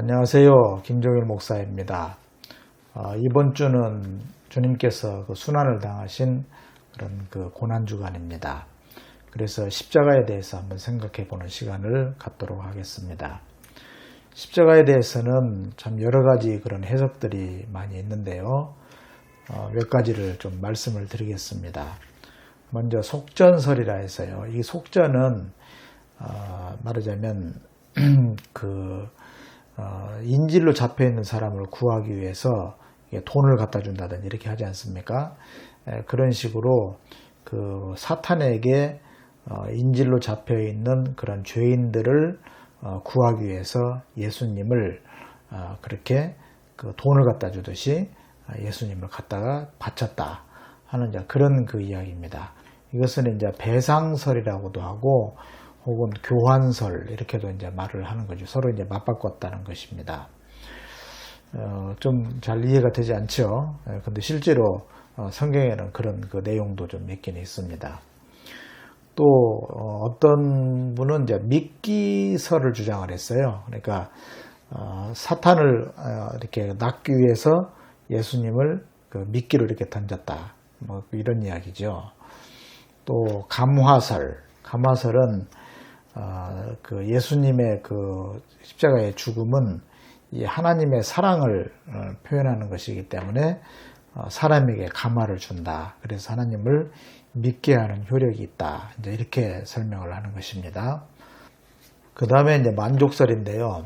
안녕하세요. 김종일 목사입니다. 어, 이번 주는 주님께서 그 순환을 당하신 그런 그 고난 주간입니다. 그래서 십자가에 대해서 한번 생각해 보는 시간을 갖도록 하겠습니다. 십자가에 대해서는 참 여러 가지 그런 해석들이 많이 있는데요. 어, 몇 가지를 좀 말씀을 드리겠습니다. 먼저 속전설이라 해서요. 이 속전은 어, 말하자면 그 어, 인질로 잡혀 있는 사람을 구하기 위해서 돈을 갖다 준다든지 이렇게 하지 않습니까? 에, 그런 식으로 그 사탄에게 어, 인질로 잡혀 있는 그런 죄인들을 어, 구하기 위해서 예수님을 어, 그렇게 그 돈을 갖다 주듯이 아, 예수님을 갖다가 바쳤다 하는 그런 그 이야기입니다. 이것은 이제 배상설이라고도 하고 혹은 교환설 이렇게도 이제 말을 하는 거죠. 서로 이제 맞바꿨다는 것입니다. 어, 좀 잘 이해가 되지 않죠. 예, 근데 실제로 어, 성경에는 그런 그 내용도 좀 몇 개는 있습니다. 또 어, 떤 분은 이제 미끼설을 주장을 했어요. 그러니까 어, 사탄을 어, 이렇게 낚기 위해서 예수님을 그 미끼로 이렇게 던졌다. 뭐 이런 이야기죠. 또 감화설, 감화설은 어, 그 예수님의 그 십자가의 죽음은 이 하나님의 사랑을 어, 표현하는 것이기 때문에 어, 사람에게 감화를 준다. 그래서 하나님을 믿게 하는 효력이 있다. 이제 이렇게 설명을 하는 것입니다. 그 다음에 이제 만족설인데요.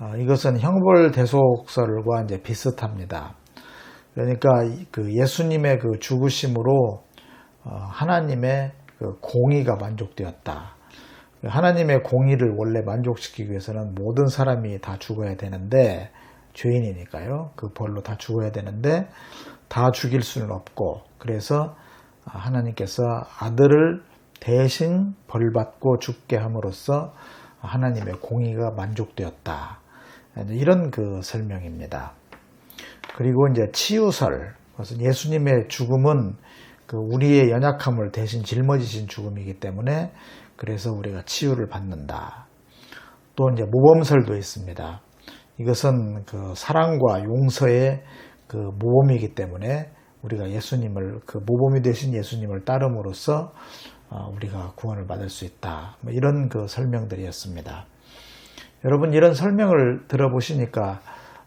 어, 이것은 형벌 대속설과 이제 비슷합니다. 그러니까 그 예수님의 그 죽으심으로 어, 하나님의 그 공의가 만족되었다. 하나님의 공의를 원래 만족시키기 위해서는 모든 사람이 다 죽어야 되는데 죄인이니까요. 그 벌로 다 죽어야 되는데 다 죽일 수는 없고 그래서 하나님께서 아들을 대신 벌받고 죽게 함으로써 하나님의 공의가 만족되었다. 이런 그 설명입니다. 그리고 이제 치유설. 그래서 예수님의 죽음은 그 우리의 연약함을 대신 짊어지신 죽음이기 때문에 그래서 우리가 치유를 받는다. 또 이제 모범설도 있습니다. 이것은 그 사랑과 용서의 그 모범이기 때문에 우리가 예수님을 그 모범이 되신 예수님을 따름으로써 어, 우리가 구원을 받을 수 있다. 뭐 이런 그 설명들이었습니다. 여러분 이런 설명을 들어보시니까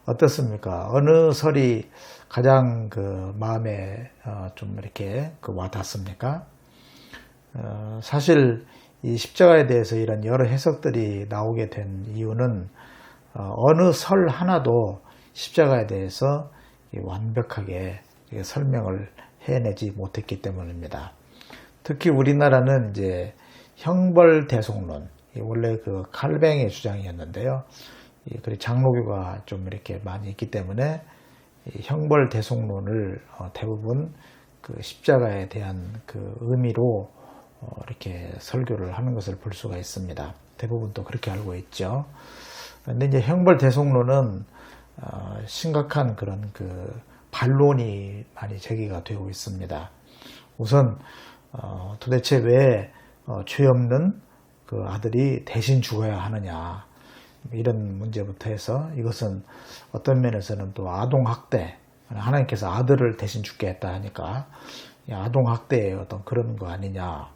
어떻습니까? 어느 설이 가장 그 마음에 어, 좀 이렇게 그 와닿습니까? 어, 사실 이 십자가에 대해서 이런 여러 해석들이 나오게 된 이유는 어느 설 하나도 십자가에 대해서 완벽하게 설명을 해내지 못했기 때문입니다. 특히 우리나라는 이제 형벌 대속론, 원래 그 칼뱅의 주장이었는데요. 그리고 장로교가 좀 이렇게 많이 있기 때문에 형벌 대속론을 어, 대부분 그 십자가에 대한 그 의미로 어, 이렇게 설교를 하는 것을 볼 수가 있습니다. 대부분 또 그렇게 알고 있죠. 근데 이제 형벌 대속론은 어, 심각한 그런 그 반론이 많이 제기가 되고 있습니다. 우선 도대체 왜 죄 없는 그 아들이 대신 죽어야 하느냐 이런 문제부터 해서 이것은 어떤 면에서는 또 아동 학대 하나님께서 아들을 대신 죽게 했다 하니까 아동 학대의 어떤 그런 거 아니냐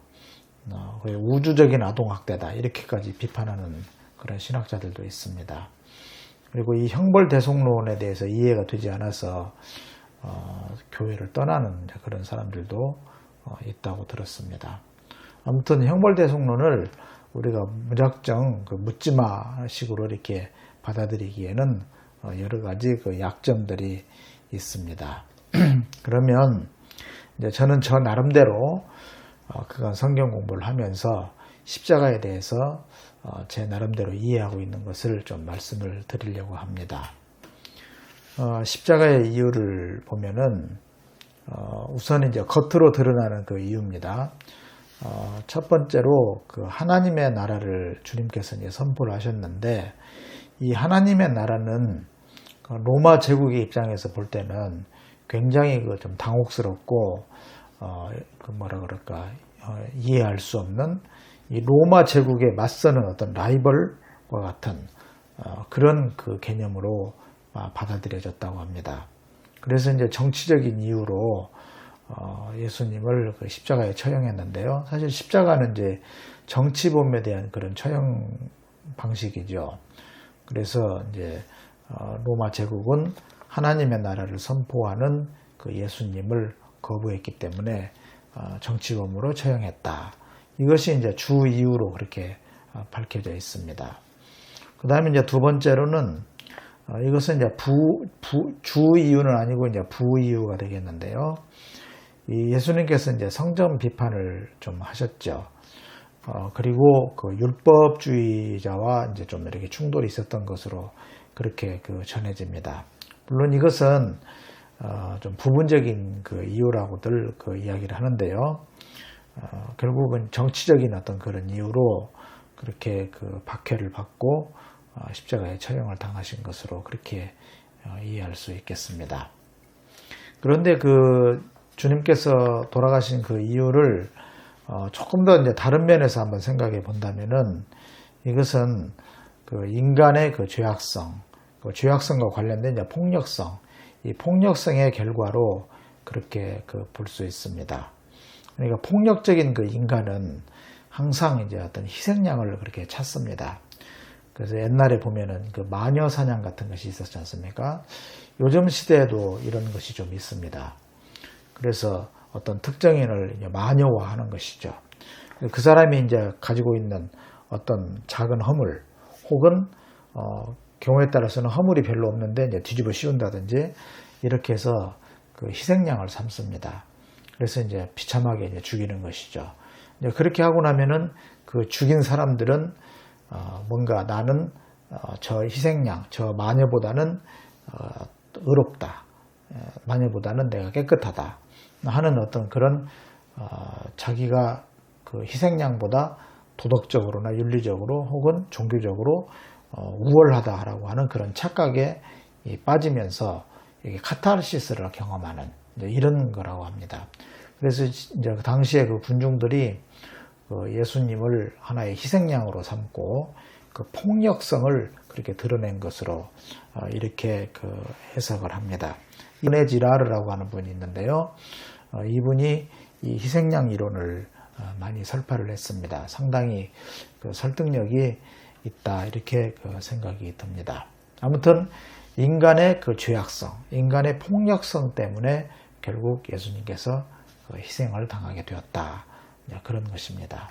어, 우주적인 아동학대다 이렇게까지 비판하는 그런 신학자들도 있습니다. 그리고 이 형벌 대속론에 대해서 이해가 되지 않아서 어, 교회를 떠나는 그런 사람들도 어, 있다고 들었습니다. 아무튼 형벌 대속론을 우리가 무작정 그 묻지마 식으로 이렇게 받아들이기에는 어, 여러 가지 그 약점들이 있습니다. 그러면 이제 저는 저 나름대로 어, 그건 성경 공부를 하면서 십자가에 대해서 어, 제 나름대로 이해하고 있는 것을 좀 말씀을 드리려고 합니다. 십자가의 이유를 보면은 우선 이제 겉으로 드러나는 그 이유입니다. 어, 첫 번째로 그 하나님의 나라를 주님께서 이제 선포를 하셨는데 이 하나님의 나라는 그 로마 제국의 입장에서 볼 때는 굉장히 그 좀 당혹스럽고 어, 그 뭐라 그럴까 어, 이해할 수 없는 이 로마 제국에 맞서는 어떤 라이벌과 같은 어, 그런 그 개념으로 아, 받아들여졌다고 합니다. 그래서 이제 정치적인 이유로 어, 예수님을 그 십자가에 처형했는데요. 사실 십자가는 이제 정치범에 대한 그런 처형 방식이죠. 그래서 이제 어, 로마 제국은 하나님의 나라를 선포하는 그 예수님을 거부했기 때문에 어, 정치범으로 처형했다. 이것이 이제 주 이유로 그렇게 어, 밝혀져 있습니다. 그 다음에 이제 두 번째로는 어, 이것은 이제 부, 부, 주 이유는 아니고 이제 부 이유가 되겠는데요. 이 예수님께서 이제 성전 비판을 좀 하셨죠. 어, 그리고 그 율법주의자와 이제 좀 이렇게 충돌이 있었던 것으로 그렇게 그 전해집니다. 물론 이것은 어, 좀 부분적인 그 이유라고들 그 이야기를 하는데요. 어, 결국은 정치적인 어떤 그런 이유로 그렇게 그 박해를 받고 어, 십자가에 처형을 당하신 것으로 그렇게 어, 이해할 수 있겠습니다. 그런데 그 주님께서 돌아가신 그 이유를 어, 조금 더 이제 다른 면에서 한번 생각해 본다면은 이것은 그 인간의 그 죄악성, 그 죄악성과 관련된 이제 폭력성, 이 폭력성의 결과로 그렇게 그 볼 수 있습니다. 그러니까 폭력적인 그 인간은 항상 이제 어떤 희생양을 그렇게 찾습니다. 그래서 옛날에 보면은 그 마녀 사냥 같은 것이 있었지 않습니까? 요즘 시대에도 이런 것이 좀 있습니다. 그래서 어떤 특정인을 마녀화하는 것이죠. 그 사람이 이제 가지고 있는 어떤 작은 허물 혹은 어, 경우에 따라서는 허물이 별로 없는데 이제 뒤집어 씌운다든지 이렇게 해서 그 희생양을 삼습니다. 그래서 이제 비참하게 이제 죽이는 것이죠. 이제 그렇게 하고 나면은 그 죽인 사람들은 어, 뭔가 나는 어, 저 희생양, 저 마녀보다는 어, 의롭다. 마녀보다는 내가 깨끗하다. 하는 어떤 그런 자기가 그 희생양보다 도덕적으로나 윤리적으로 혹은 종교적으로 우월하다라고 하는 그런 착각에 빠지면서 카타르시스를 경험하는 이런 거라고 합니다. 그래서 이제 그 당시에 그 군중들이 그 예수님을 하나의 희생양으로 삼고 그 폭력성을 그렇게 드러낸 것으로 어, 이렇게 그 해석을 합니다. 이네 지라르라고 하는 분이 있는데요. 어, 이분이 이 희생양 이론을 어, 많이 설파를 했습니다. 상당히 그 설득력이 있다 이렇게 그 생각이 듭니다. 아무튼 인간의 그 죄악성, 인간의 폭력성 때문에 결국 예수님께서 그 희생을 당하게 되었다. 네, 그런 것입니다.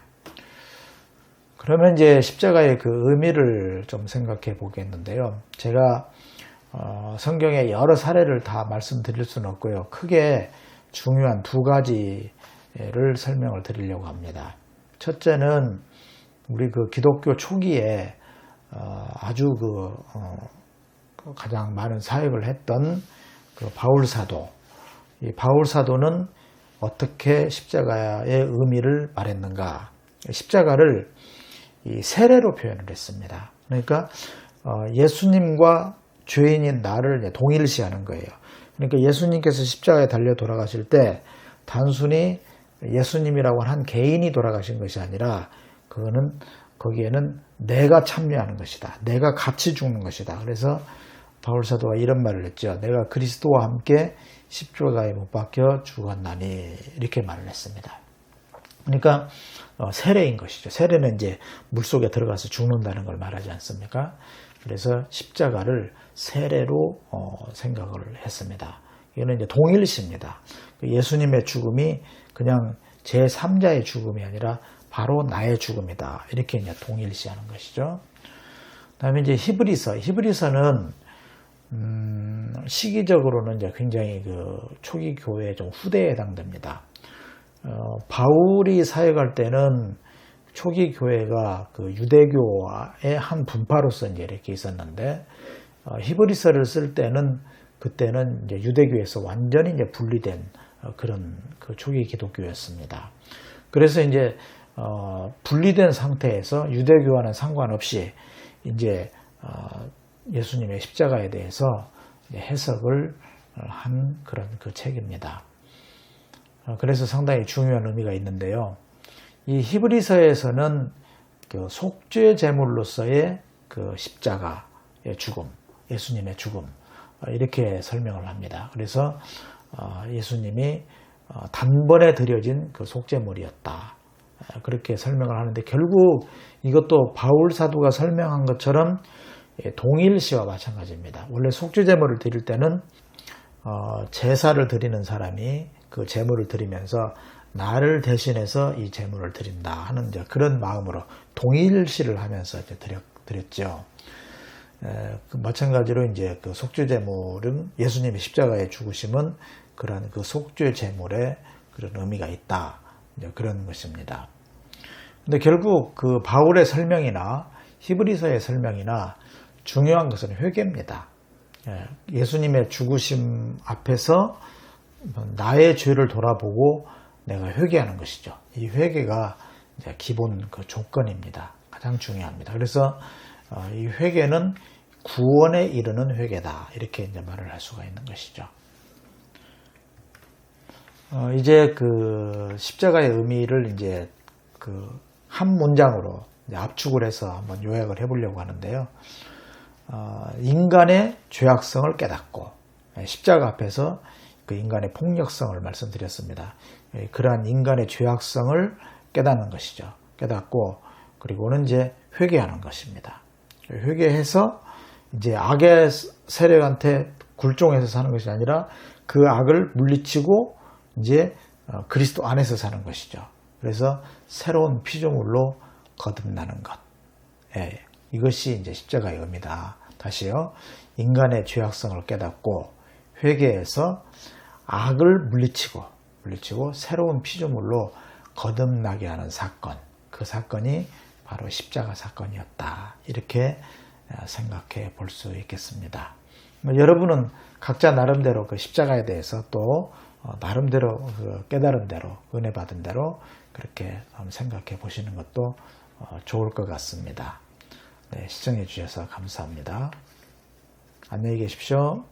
그러면 이제 십자가의 그 의미를 좀 생각해 보겠는데요. 제가 어, 성경의 여러 사례를 다 말씀드릴 수는 없고요. 크게 중요한 두 가지를 설명을 드리려고 합니다. 첫째는 우리 그 기독교 초기에 어, 아주 그, 어, 그 가장 많은 사역을 했던 그 바울 사도. 이 바울 사도는 어떻게 십자가의 의미를 말했는가? 십자가를 세례로 표현을 했습니다. 그러니까 어, 예수님과 죄인인 나를 동일시하는 거예요. 그러니까 예수님께서 십자가에 달려 돌아가실 때 단순히 예수님이라고 한 개인이 돌아가신 것이 아니라 그거는 거기에는 내가 참여하는 것이다. 내가 같이 죽는 것이다. 그래서 바울 사도가 이런 말을 했죠. 내가 그리스도와 함께 십조가에 못 박혀 죽었나니 이렇게 말을 했습니다. 그러니까 어, 세례인 것이죠. 세례는 이제 물 속에 들어가서 죽는다는 걸 말하지 않습니까? 그래서 십자가를 세례로 어, 생각을 했습니다. 이거는 이제 동일시입니다. 그 예수님의 죽음이 그냥 제 3자의 죽음이 아니라 바로 나의 죽음이다. 이렇게 이제 동일시하는 것이죠. 그다음에 이제 히브리서, 히브리서는 음, 시기적으로는 이제 굉장히 그 초기 교회 좀 후대에 해당됩니다. 어, 바울이 사역할 때는 초기 교회가 그 유대교의 한 분파로서 이제 이렇게 있었는데 어, 히브리서를 쓸 때는 그때는 이제 유대교에서 완전히 이제 분리된 어, 그런 그 초기 기독교였습니다. 그래서 이제 어, 분리된 상태에서 유대교와는 상관없이 이제 어, 예수님의 십자가에 대해서 해석을 한 그런 그 책입니다. 어, 그래서 상당히 중요한 의미가 있는데요. 이 히브리서에서는 그 속죄 제물로서의 그 십자가 죽음, 예수님의 죽음 어, 이렇게 설명을 합니다. 그래서 어, 예수님이 어, 단번에 드려진 그 속죄물이었다. 어, 그렇게 설명을 하는데 결국 이것도 바울 사도가 설명한 것처럼 예, 동일시와 마찬가지입니다. 원래 속죄 제물을 드릴 때는 어, 제사를 드리는 사람이 그 제물을 드리면서 나를 대신해서 이 제물을 드린다 하는 그런 마음으로 동일시를 하면서 이제 드렸, 드렸죠. 에, 그 마찬가지로 이제 그 속죄 제물은 예수님의 십자가에 죽으심은 그런 그 속죄 제물에 그런 의미가 있다. 그런 것입니다. 근데 결국 그 바울의 설명이나 히브리서의 설명이나 중요한 것은 회개입니다. 예, 예수님의 죽으심 앞에서 나의 죄를 돌아보고 내가 회개하는 것이죠. 이 회개가 기본 그 조건입니다. 가장 중요합니다. 그래서 어, 이 회개는 구원에 이르는 회개다. 이렇게 이제 말을 할 수가 있는 것이죠. 어, 이제 그 십자가의 의미를 이제 그 한 문장으로 압축을 해서 한번 요약을 해보려고 하는데요. 어, 인간의 죄악성을 깨닫고 예, 십자가 앞에서 그 인간의 폭력성을 말씀드렸습니다. 예, 그러한 인간의 죄악성을 깨닫는 것이죠. 깨닫고 그리고는 이제 회개하는 것입니다. 회개해서 이제 악의 세력한테 굴종해서 사는 것이 아니라 그 악을 물리치고 이제 어, 그리스도 안에서 사는 것이죠. 그래서 새로운 피조물로 거듭나는 것. 예, 이것이 이제 십자가의 의미다. 다시요. 인간의 죄악성을 깨닫고 회개해서 악을 물리치고 물리치고 새로운 피조물로 거듭나게 하는 사건. 그 사건이 바로 십자가 사건이었다. 이렇게 생각해 볼 수 있겠습니다. 뭐 여러분은 각자 나름대로 그 십자가에 대해서 또 어, 나름대로 그 깨달은 대로 은혜 받은 대로 그렇게 한번 생각해 보시는 것도 어, 좋을 것 같습니다. 네, 시청해 주셔서 감사합니다. 안녕히 계십시오.